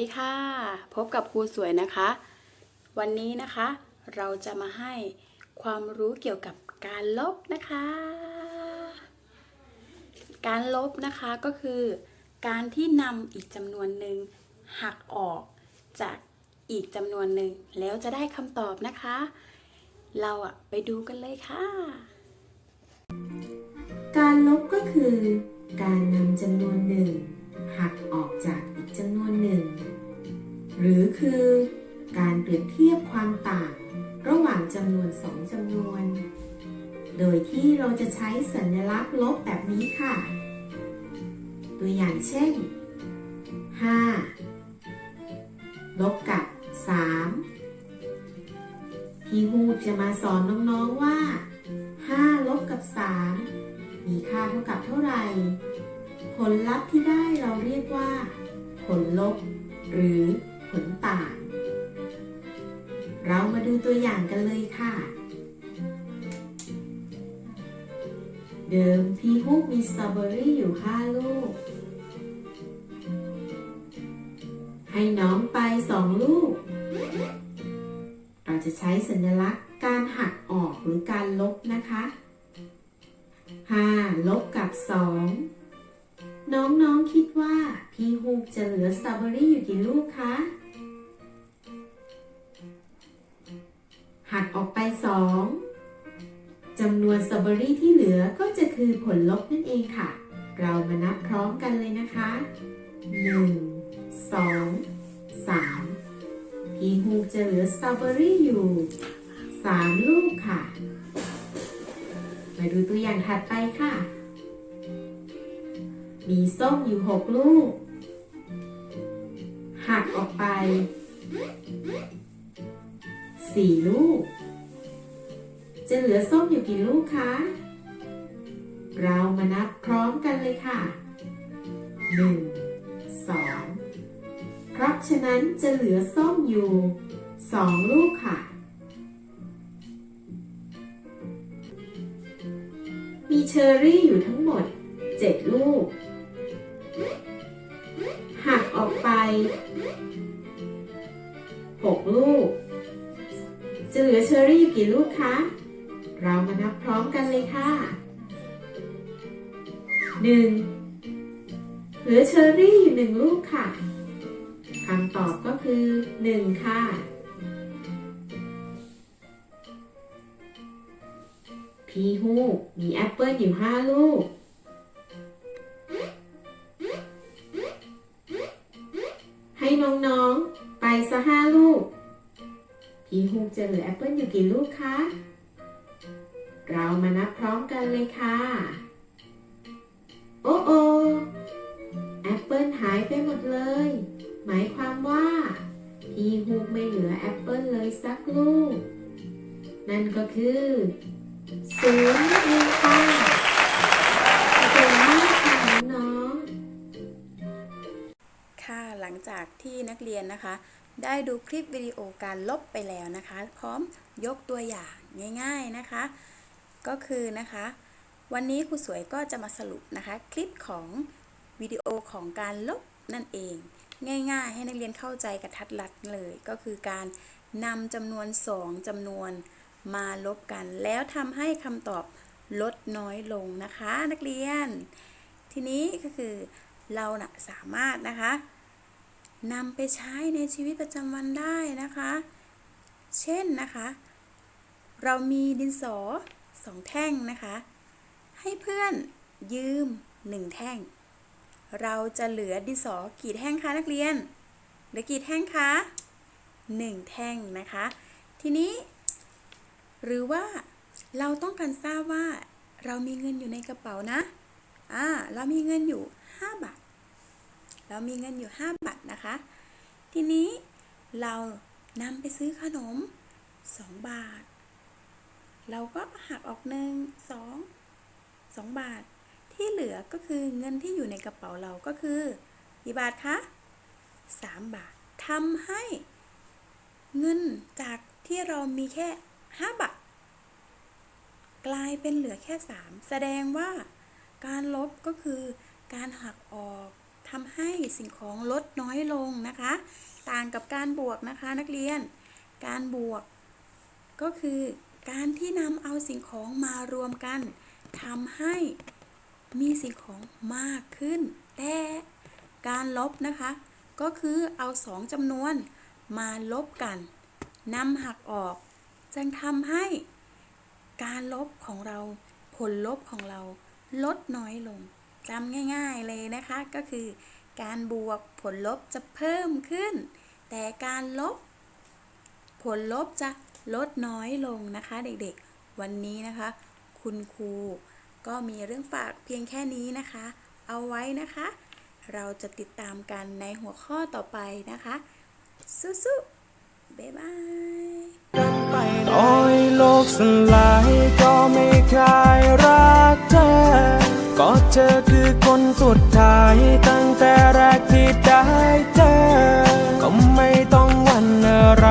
ดีค่ะ พบกับครูสวยนะคะ วันนี้นะคะ เราจะมาให้ความรู้เกี่ยวกับการลบนะคะ การลบนะคะก็คือ การที่นำอีกจำนวนหนึ่งหักออกจากอีกจำนวนหนึ่งแล้วจะได้คำตอบนะคะ เราอะไปดูกันเลยค่ะ การลบก็คือ การนำจำนวน ใช้สัญลักษณ์ลบแบบนี้ค่ะ ตัวอย่างเช่น 5 ลบกับ 3 พี่ฮูดจะมาสอนน้องๆว่า 5 ลบกับ 3 มีค่าเท่ากับเท่าไหร่ ผลลัพธ์ที่ได้เราเรียกว่า ผลลบ หรือผลต่าง เรามาดูตัวอย่างกันเลยค่ะ เดิมพี่ฮุกมีสตรอเบอรี่อยู่5ลูก ให้น้องไป2ลูก เราจะใช้สัญลักษณ์การหักออกหรือการลบนะคะ5ลบกับ2น้องๆคิดว่าพี่ฮูกจะเหลือสตรอเบอรี่อยู่กี่ลูกคะ หักออกไป2 จำนวนสตรอเบอรี่ที่เหลือก็จะคือผลลบนั่นเองค่ะ เรามานับพร้อมกันเลยนะคะ 1 2 3 พี่ฮูกจะเหลือสตรอเบอรี่อยู่ 3 ลูกค่ะ มาดูตัวอย่างถัดไปค่ะ มีส้มอยู่ 6 ลูก หักออกไป 4 ลูก จะเหลือส้มอยู่กี่ลูกคะ เรามานับพร้อมกันเลยค่ะ 1 2 เพราะฉะนั้นจะเหลือส้มอยู่ 2 ลูกค่ะ มีเชอร์รี่อยู่ทั้งหมด 7 ลูก หักออกไป 6 ลูกจะเหลือเชอร์รี่อยู่กี่ลูกคะ เรามานับพร้อมกันเลยค่ะ 1. เหลือเชอร์รี่อยู่1ลูกค่ะคำตอบก็คือ 1 ค่ะ พี่ฮูกมีแอปเปิลอยู่5ลูก ให้น้องๆ ไปซะห้าลูก พี่ฮูกจะเหลือแอปเปิลอยู่กี่ลูกคะ เรามานับพร้อมกันเลยค่ะ โอ้โอแอปเปิลหายไปหมดเลย หมายความว่า พี่ฮูกไม่เหลือแอปเปิลเลยสักลูก นั่นก็คือศูนย์เองค่ะเก่งมากค่ะน้องค่ะหลังจากที่นักเรียนนะคะ ได้ดูคลิปวิดีโอการลบไปแล้วนะคะ พร้อมยกตัวอย่างง่าย ๆนะคะ ก็คือนะคะ วันนี้ครูสวยก็จะมาสรุปนะคะ คลิปของวิดีโอของการลบนั่นเอง ง่ายๆ ให้นักเรียนเข้าใจกระทัดรัดเลย ก็คือการนำจำนวน 2จำนวนมาลบกัน แล้วทำให้คำตอบลดน้อยลงนะคะ นักเรียน ทีนี้ก็คือเรานะสามารถนะคะนำไปใช้ในชีวิตประจำวันได้นะคะ เช่นนะคะ เรามีดินสอ สองแท่งนะคะ ให้เพื่อนยืมหนึ่งแท่ง เราจะเหลือดินสอกี่แท่งคะนักเรียน เหลือกี่แท่งคะหนึ่งแท่งนะคะ ทีนี้ หรือว่าเราต้องการทราบว่าเรามีเงินอยู่ในกระเป๋านะอ่าเรามีเงินอยู่ 5 บาท เรามีเงินอยู่ 5 บาทนะคะ ทีนี้เรานำไปซื้อขนม 2 บาท เราก็หักออกหนึ่งสองสองบาท ที่เหลือก็คือเงินที่อยู่ในกระเป๋าเราก็คือกี่บาทคะ3บาททำให้ เงินจากที่เรามีแค่5บาท กลายเป็นเหลือแค่3แสดงว่าการลบก็คือการหักออกทำให้สิ่งของลดน้อยลงนะคะ ต่างกับการบวกนะคะนักเรียน การบวกก็คือ การที่นำเอาสิ่งของมารวมกันทำให้มีสิ่งของมากขึ้น แต่การลบนะคะ ก็คือเอาสองจำนวนมาลบกันนำหักออกจึงทำให้การลบของเราผลลบของเราลดน้อยลงจำง่ายๆเลยนะคะ ก็คือ การบวกผลลบจะเพิ่มขึ้น แต่การลบ ผลลบจะ ลดน้อยลงนะคะเด็กๆ วันนี้นะคะ คุณครูก็มีเรื่องฝากเพียงแค่นี้นะคะ เอาไว้นะคะ เราจะติดตามกันในหัวข้อต่อไปนะคะ สู้ๆบ๊ายบายต่อยโลกสลายก็ไม่คารักเธอก็เธอคือคนสุดท้ายตั้งแต่แรกที่ได้เจอก็ไม่ต้องวันอะไร